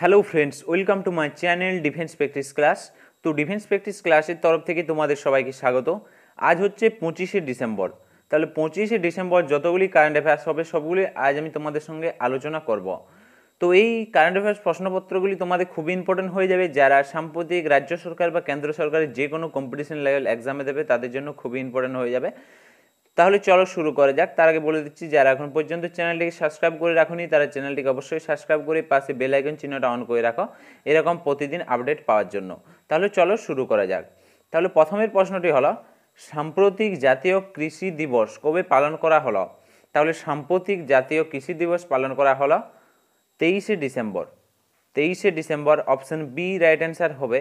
Hello friends welcome to my channel defence practice class তো defence practice ক্লাসের তরফ থেকে তোমাদের সবাইকে স্বাগত। আজ হচ্ছে পঁচিশে ডিসেম্বর। তাহলে পঁচিশে ডিসেম্বর যতগুলি কারেন্ট অ্যাফেয়ার্স হবে, সবগুলি আজ আমি তোমাদের সঙ্গে আলোচনা করব। তো এই কারেন্ট অ্যাফেয়ার্স প্রশ্নপত্রগুলি তোমাদের খুবই ইম্পর্টেন্ট হয়ে যাবে। যারা সাম্প্রতিক রাজ্য সরকার বা কেন্দ্র সরকারের যে কোনো কম্পিটিশন লেভেল এক্সামে দেবে, তাদের জন্য খুবই ইম্পর্টেন্ট হয়ে যাবে। তাহলে চলো শুরু করা যাক। তার আগে বলে দিচ্ছি, যারা এখন পর্যন্ত চ্যানেলটিকে সাবস্ক্রাইব করে রাখুনি, তারা চ্যানেলটিকে অবশ্যই সাবস্ক্রাইব করে পাশে বেল আইকন চিহ্নটা অন করে রাখো। এরকম প্রতিদিন আপডেট পাওয়ার জন্য। তাহলে চলো শুরু করা যাক। তাহলে প্রথমের প্রশ্নটি হলো, সাম্প্রতিক জাতীয় কৃষি দিবস কবে পালন করা হলো? তাহলে সাম্প্রতিক জাতীয় কৃষি দিবস পালন করা হলো তেইশে ডিসেম্বর। তেইশে December option B right answer হবে।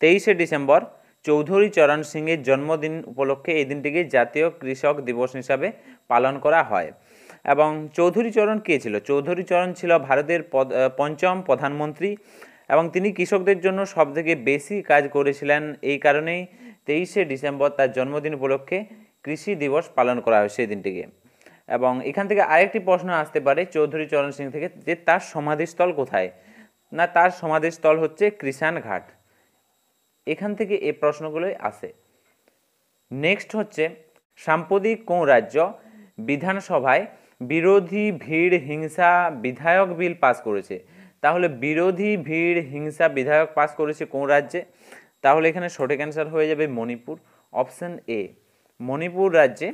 তেইশে ডিসেম্বর চৌধুরী চরণ সিংয়ের জন্মদিন উপলক্ষে এই দিনটিকে জাতীয় কৃষক দিবস হিসাবে পালন করা হয়। এবং চৌধুরী চরণ কে ছিল? চৌধুরী চরণ ছিল ভারতের পঞ্চম প্রধানমন্ত্রী এবং তিনি কৃষকদের জন্য সবথেকে বেশি কাজ করেছিলেন। এই কারণেই তেইশে ডিসেম্বর তার জন্মদিন উপলক্ষে কৃষি দিবস পালন করা হয় সেই দিনটিকে। এবং এখান থেকে আরেকটি প্রশ্ন আসতে পারে চৌধুরী চরণ সিং থেকে যে তার সমাধিস্থল কোথায়? না, তার সমাধিস্থল হচ্ছে কৃষাণ ঘাট এখান থেকে এই প্রশ্নগুলোই আসে। নেক্সট হচ্ছে, সাম্প্রতিক কোন রাজ্য বিধানসভায় বিরোধী ভিড় হিংসা বিধায়ক বিল পাস করেছে? তাহলে বিরোধী ভিড় হিংসা বিধায়ক পাস করেছে কোন রাজ্যে? তাহলে এখানে সঠিক অ্যান্সার হয়ে যাবে মণিপুর। অপশন এ মণিপুর রাজ্যে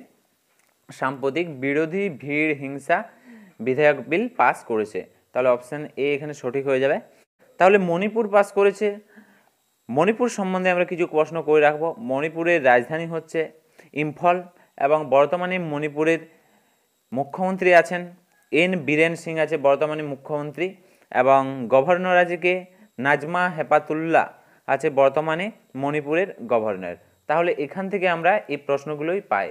সাম্প্রতিক বিরোধী ভিড় হিংসা বিধায়ক বিল পাস করেছে। তাহলে অপশন এ এখানে সঠিক হয়ে যাবে। তাহলে মণিপুর পাস করেছে মণিপুর সম্বন্ধে আমরা কিছু প্রশ্ন করে রাখব। মণিপুরের রাজধানী হচ্ছে ইম্ফল এবং বর্তমানে মণিপুরের মুখ্যমন্ত্রী আছেন এন বীরেন সিং আছে বর্তমানে মুখ্যমন্ত্রী এবং গভর্নর আছে কে? নাজমা হেপাতুল্লাহ আছে বর্তমানে মণিপুরের গভর্নর। তাহলে এখান থেকে আমরা এই প্রশ্নগুলোই পাই।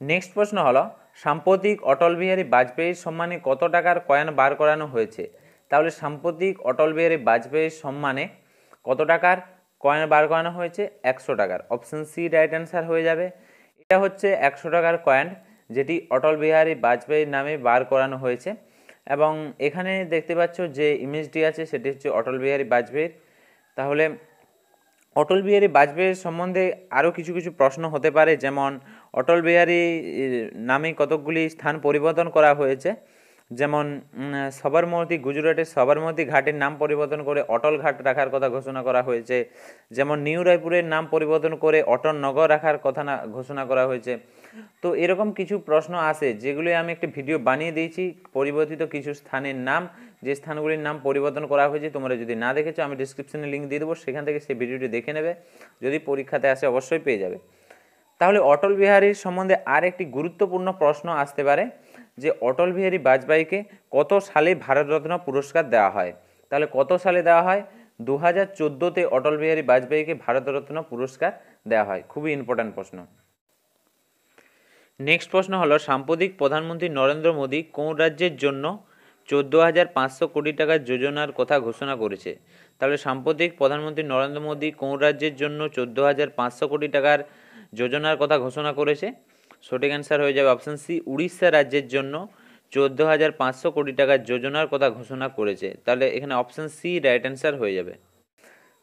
নেক্সট প্রশ্ন হলো, সাম্প্রতিক অটল বিহারী বাজপেয়ীর সম্মানে কত টাকার কয়েন বার করানো হয়েছে? তাহলে সাম্প্রতিক অটল বিহারী বাজপেয়ীর সম্মানে কত টাকার? কয়েন বার করানো হয়েছে একশো টাকার। অপশন সি রাইট অ্যান্সার হয়ে যাবে। এটা হচ্ছে একশো টাকার কয়েন যেটি অটল বিহারী বাজপেয়ীর নামে বার করানো হয়েছে। এবং এখানে দেখতে পাচ্ছ যে ইমেজটি আছে, সেটি হচ্ছে অটল বিহারী বাজপেয়ীর। তাহলে অটল বিহারী বাজপেয়ীর সম্বন্ধে আরও কিছু কিছু প্রশ্ন হতে পারে। যেমন, অটল বিহারী নামে কতকগুলি স্থান পরিবর্তন করা হয়েছে? যেমন সবরমতী, গুজরাটের সবরমতী ঘাটের নাম পরিবর্তন করে অটল ঘাট রাখার কথা ঘোষণা করা হয়েছে। যেমন, নিউ রায়পুরের নাম পরিবর্তন করে অটল নগর রাখার কথা না, ঘোষণা করা হয়েছে। তো এরকম কিছু প্রশ্ন আসে যেগুলি আমি একটি ভিডিও বানিয়ে দিয়েছি। পরিবর্তিত কিছু স্থানের নাম, যে স্থানগুলির নাম পরিবর্তন করা হয়েছে, তোমরা যদি না দেখেছ, আমি ডিসক্রিপশনে লিঙ্ক দিয়ে দেবো, সেখান থেকে সেই ভিডিওটি দেখে নেবে। যদি পরীক্ষাতে আসে, অবশ্যই পেয়ে যাবে। তাহলে অটল বিহারীর সম্বন্ধে আর একটি গুরুত্বপূর্ণ প্রশ্ন আসতে পারে, যে অটল বিহারী বাজপেয়ীকে কত সালে ভারতরত্ন পুরস্কার দেওয়া হয়? তাহলে কত সালে দেওয়া হয়? দু হাজার চোদ্দোতে অটল বিহারী বাজপেয়ীকে ভারতরত্ন পুরস্কার দেওয়া হয়। খুবই ইম্পর্ট্যান্ট প্রশ্ন। নেক্সট প্রশ্ন হলো, সাম্প্রতিক প্রধানমন্ত্রী নরেন্দ্র মোদী কোন রাজ্যের জন্য চোদ্দ হাজার পাঁচশো কোটি টাকার যোজনার কথা ঘোষণা করেছে? তাহলে সাম্প্রতিক প্রধানমন্ত্রী নরেন্দ্র মোদী কোন রাজ্যের জন্য চোদ্দ হাজার পাঁচশো কোটি টাকার যোজনার কথা ঘোষণা করেছে। সঠিক অ্যান্সার হয়ে যাবে অপশান সি উড়িষ্যা রাজ্যের জন্য চোদ্দ হাজার পাঁচশো কোটি টাকার যোজনার কথা ঘোষণা করেছে। তাহলে এখানে অপশান সি রাইট অ্যান্সার হয়ে যাবে।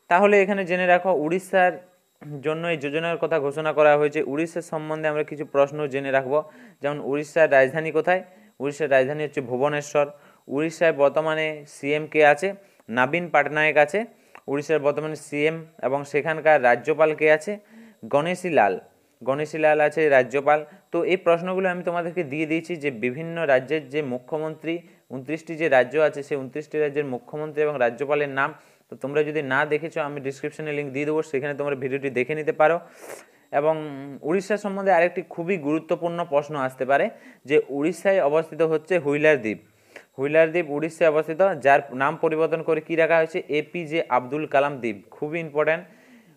তাহলে এখানে জেনে রাখো, উড়িষ্যার জন্য এই যোজনার কথা ঘোষণা করা হয়েছে। উড়িষ্যার সম্বন্ধে আমরা কিছু প্রশ্ন জেনে রাখব। যেমন, উড়িষ্যার রাজধানী কোথায়? উড়িষ্যার রাজধানী হচ্ছে ভুবনেশ্বর। উড়িষ্যায় বর্তমানে সিএম কে আছে? নাবিন পাটনায়ক আছে। উড়িষ্যার বর্তমানে সিএম এবং সেখানকার রাজ্যপাল কে আছে? গণেশী লাল। গণেশী লাল আছে রাজ্যপাল। তো এই প্রশ্নগুলো আমি তোমাদেরকে দিয়ে দিয়েছি যে বিভিন্ন রাজ্যের যে মুখ্যমন্ত্রী, উনত্রিশটি যে রাজ্য আছে, সেই উনত্রিশটি রাজ্যের মুখ্যমন্ত্রী এবং রাজ্যপালের নাম, তো তোমরা যদি না দেখেছ, আমি ডিসক্রিপশনে লিঙ্ক দিয়ে দেবো, সেখানে তোমরা ভিডিওটি দেখে নিতে পারো। এবং উড়িষ্যা সম্বন্ধে আরেকটি খুবই গুরুত্বপূর্ণ প্রশ্ন আসতে পারে, যে উড়িষ্যায় অবস্থিত হচ্ছে হুইলার দ্বীপ। হুইলার দ্বীপ উড়িষ্যায় অবস্থিত, যার নাম পরিবর্তন করে কি রাখা হয়েছে? এপিজে আব্দুল কালাম দ্বীপ। খুবই ইম্পর্ট্যান্ট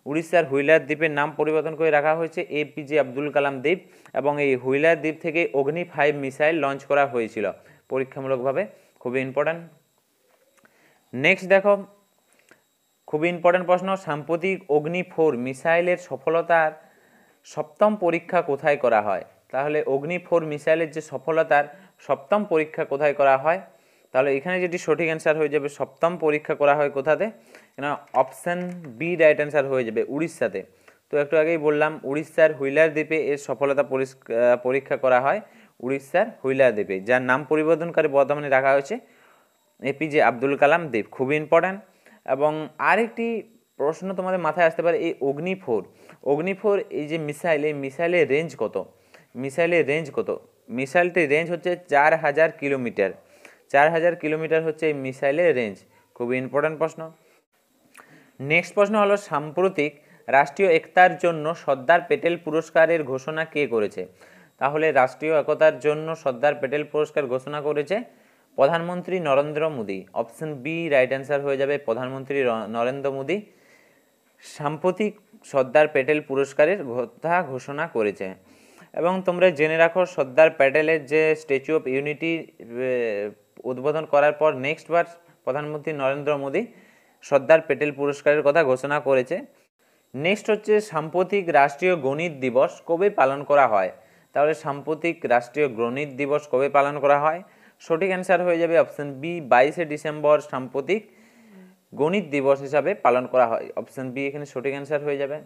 উড়িষ্যার হুইলার দ্বীপের নাম পরিবর্তন করে রাখা হয়েছে এপিজে আব্দুল কালাম দ্বীপ এবং এই হুইলার দ্বীপ থেকে অগ্নি ফাইভ মিসাইল লঞ্চ করা হয়েছিল। পরীক্ষামূলকভাবে খুবই ইম্পর্ট্যান্ট নেক্সট দেখো, খুবই ইম্পর্ট্যান্ট প্রশ্ন, সাম্প্রতিক অগ্নি ফোর মিসাইলের সফলতার সপ্তম পরীক্ষা কোথায় করা হয়? তাহলে অগ্নি ফোর মিসাইলের যে সফলতার সপ্তম পরীক্ষা কোথায় করা হয়? তাহলে এখানে যেটি সঠিক অ্যান্সার হয়ে যাবে, সপ্তম পরীক্ষা করা হয় কোথাতে? না অপশান বি রাইট অ্যান্সার হয়ে যাবে, উড়িষ্যাতে। তো একটু আগেই বললাম, উড়িষ্যার হুইলার দ্বীপে এর সফলতা পরীক্ষা করা হয় উড়িষ্যার হুইলার দ্বীপে, যার নাম পরিবর্তনকারী বর্তমানে রাখা হয়েছে এপিজে আব্দুল কালাম দ্বীপ, খুবই ইম্পর্ট্যান্ট এবং আরেকটি প্রশ্ন তোমাদের মাথায় আসতে পারে, এই অগ্নি ফোর অগ্নি ফোর এই যে মিসাইল, এই মিসাইলের রেঞ্জ কত? মিসাইলের রেঞ্জ কত? মিসাইলটির রেঞ্জ হচ্ছে চার হাজার কিলোমিটার। চার হাজার কিলোমিটার হচ্ছে এই মিসাইলের রেঞ্জ খুবই ইম্পর্ট্যান্ট প্রশ্ন। নেক্সট প্রশ্ন হলো, সাম্প্রতিক রাষ্ট্রীয় একতার জন্য সর্দার পেটেল পুরস্কারের ঘোষণা কে করেছে? তাহলে রাষ্ট্রীয় একতার জন্য সর্দার পেটেল পুরস্কার ঘোষণা করেছে প্রধানমন্ত্রী Narendra Modi. Option B right answer হয়ে যাবে প্রধানমন্ত্রী নরেন্দ্র মোদী। সাম্প্রতিক সর্দার প্যাটেল পুরস্কারের কথা ঘোষণা করেছে। এবং তোমরা জেনে রাখো, সর্দার প্যাটেলের যে স্ট্যাচু অফ ইউনিটি উদ্বোধন করার পর নেক্সট বার প্রধানমন্ত্রী নরেন্দ্র মোদী সর্দার প্যাটেল পুরস্কারের কথা ঘোষণা করেছে। নেক্সট হচ্ছে সাম্প্রতিক রাষ্ট্রীয় গণিত দিবস কবে পালন করা হয়? তাহলে সাম্প্রতিক রাষ্ট্রীয় গণিত দিবস কবে পালন করা হয়? সঠিক অ্যান্সার হয়ে যাবে অপশন বি বাইশে ডিসেম্বর সাম্প্রতিক গণিত দিবস হিসাবে পালন করা হয়। অপশন বি এখানে সঠিক অ্যান্সার হয়ে যাবে।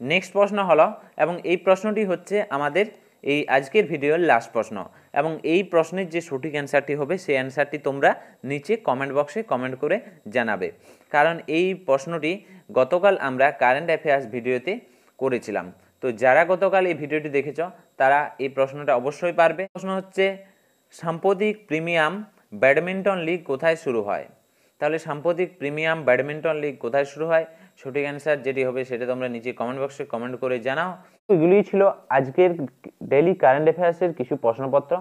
নেক্সট প্রশ্ন হলো, এবং এই প্রশ্নটি হচ্ছে আমাদের এই আজকের ভিডিওর লাস্ট প্রশ্ন। এবং এই প্রশ্নের যে সঠিক অ্যান্সারটি হবে, সেই অ্যান্সারটি তোমরা নিচে কমেন্ট বক্সে কমেন্ট করে জানাবে। কারণ এই প্রশ্নটি গতকাল আমরা কারেন্ট অ্যাফেয়ার্স ভিডিওতে করেছিলাম। তো যারা গতকাল এই ভিডিওটি দেখেছ, তারা এই প্রশ্নটা অবশ্যই পারবে। প্রশ্ন হচ্ছে, সাম্প্রতিক প্রিমিয়াম ব্যাডমিন্টন লিগ কোথায় শুরু হয়? তাহলে সাম্প্রতিক প্রিমিয়াম ব্যাডমিন্টন লিগ কোথায় শুরু হয়? সঠিক অ্যান্সার যেটি হবে, সেটা তোমরা নিচে কমেন্ট বক্সে কমেন্ট করে জানাও। এগুলিই ছিল আজকের ডেইলি কারেন্ট অ্যাফেয়ার্সের কিছু প্রশ্নপত্র।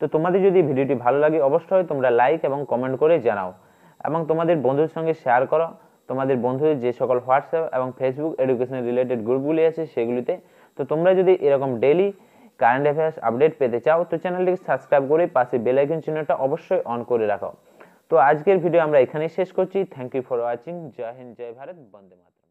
তো তোমাদের যদি ভিডিওটি ভালো লাগে, অবশ্যই তোমরা লাইক এবং কমেন্ট করে জানাও। এবং তোমাদের বন্ধুদের সঙ্গে শেয়ার করো। তোমাদের বন্ধুদের যে সকল হোয়াটসঅ্যাপ এবং ফেসবুক এডুকেশন রিলেটেড গ্রুপগুলি আছে, সেগুলিতে। তো তোমরা যদি এরকম ডেইলি কারেন্ট অ্যাফেয়ার্স আপডেট পেতে চাও, তো চ্যানেলটিকে সাবস্ক্রাইব করে পাশে বেল আইকন চিহ্নটা অবশ্যই অন করে রাখো। তো আজকের ভিডিও আমরা এখানেই শেষ করছি। থ্যাংক ইউ ফর ওয়াচিং জয় হিন্দ, জয় ভারত, বন্দে মাতরম।